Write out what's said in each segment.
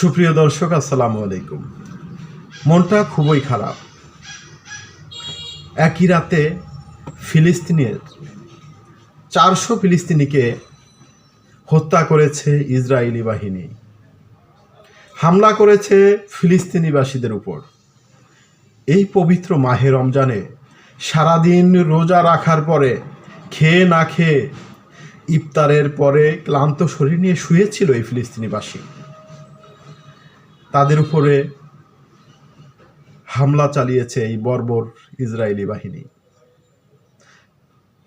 সুপ্রিয় দর্শক, আসসালামু আলাইকুম। মনটা খুবই খারাপ। একই রাতে ফিলিস্তিনের চারশো ফিলিস্তিনিকে হত্যা করেছে ইসরায়েলি বাহিনী। হামলা করেছে ফিলিস্তিনিবাসীদের উপর। এই পবিত্র মাহে রমজানে সারাদিন রোজা রাখার পরে, খেয়ে না খেয়ে ইফতারের পরে ক্লান্ত শরীর নিয়ে শুয়েছিল এই ফিলিস্তিনিবাসী। তাদের উপরে হামলা চালিয়েছে এই বর্বর ইসরায়েলি বাহিনী।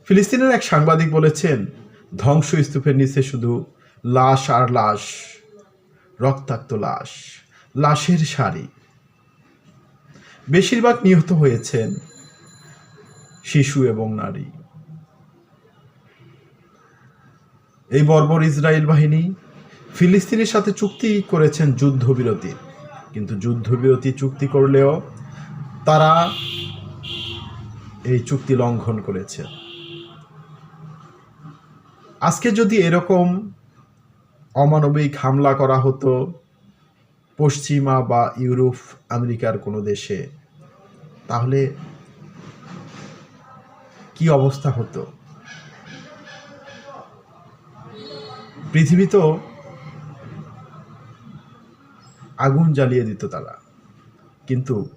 ফিলিস্তিনের এক সাংবাদিক বলেছেন, ধ্বংসস্তূপের নিচে শুধু লাশ আর লাশ, রক্তাক্ত লাশ, লাশের সারি। বেশিরভাগ নিহত হয়েছেন শিশু এবং নারী। এই বর্বর ইসরায়েল বাহিনী ফিলিস্তিনের সাথে চুক্তি করেছেন যুদ্ধবিরতি। কিন্তু যুদ্ধবিরতি চুক্তি করলেও তারা এই চুক্তি লঙ্ঘন করেছে। আজকে যদি এরকম অমানবিক হামলা করা হতো পশ্চিমা বা ইউরোপ, আমেরিকার কোনো দেশে, তাহলে কি অবস্থা হতো? পৃথিবী তো আগুন জ্বালিয়ে দিত তারা। কিন্তু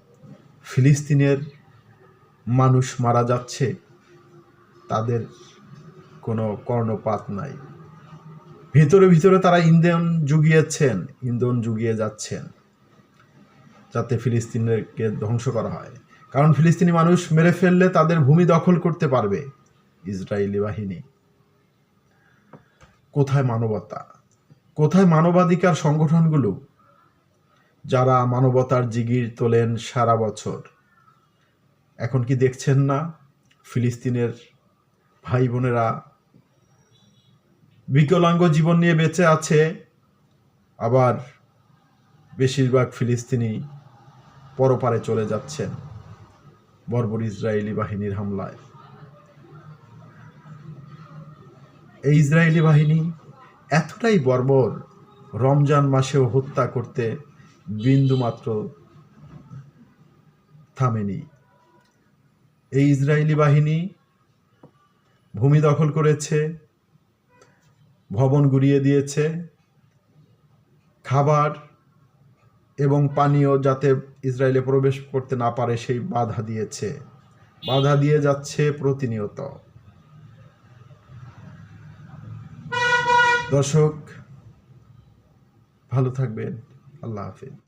ফিলিস্তিনের মানুষ মারা যাচ্ছে, তাদের কোনো কর্ণপাত নাই। ভিতরে ভিতরে তারা ইন্ধন জুগিয়েছেন, ইন্ধন জুগিয়ে যাচ্ছেন, যাতে ফিলিস্তিনকে ধ্বংস করা হয়। কারণ ফিলিস্তিনি মানুষ মেরে ফেললে তাদের ভূমি দখল করতে পারবে, ইসরায়েলি বাহিনী। কোথায় মানবতা? কোথায় মানবাধিকার সংগঠনগুলো যারা মানবতার জিগির তোলেন সারা বছর। এখন কি দেখছেন না ফিলিস্তিনের ভাই বোনেরা? বিকলাঙ্গ জীবন নিয়ে বেঁচে আছে আবার বেশিরভাগ ফিলিস্তিনি পরপারে চলে যাচ্ছেন বর্বর ইসরায়েলি বাহিনীর হামলায়। এই ইসরায়েলি বাহিনী এতটাই বর্বর, রমজান মাসেও হত্যা করতে বিন্দুমাত্র থামেনি। এই ইসরায়েলি বাহিনী ভূমি দখল করেছে, ভবন গুড়িয়ে দিয়েছে, খাবার এবং পানীয় যাতে ইসরায়েলে প্রবেশ করতে না পারে সেই বাধা দিয়েছে। বাধা দিয়ে যাচ্ছে প্রতিনিয়ত। দর্শক, ভালো থাকবেন। আল্লাহ হাফিজ